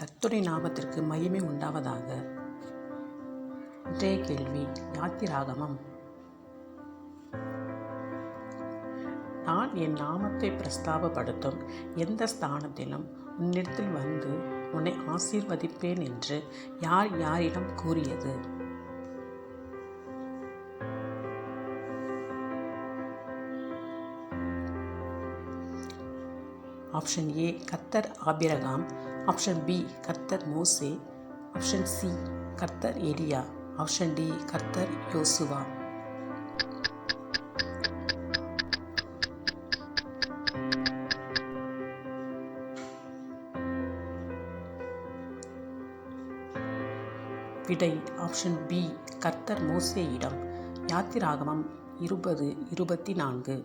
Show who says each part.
Speaker 1: கர்த்தருடைய நாமத்திற்கு மகிமை உண்டாவதாக. இன்றைய கேள்வி யாத்திராகமம். நான் என் நாமத்தை பிரஸ்தாபப்படுத்தும் எந்த ஸ்தானத்திலும் உன்னிடத்தில் வந்து உன்னை ஆசீர்வதிப்பேன் என்று யார் யாரிடம் கூறியது? ஆப்ஷன் ஏ கத்தர் ஆபிரகாம். ஆப்ஷன் பி கர்த்தர் மோசே. ஆப்ஷன் சி கர்த்தர் எலியா ஆப்ஷன் டி கர்த்தர் யோசுவா. விடை ஆப்ஷன் பி கர்த்தர் மோசேயிடம். யாத்திராகமம் இருபது இருபத்தி நான்கு.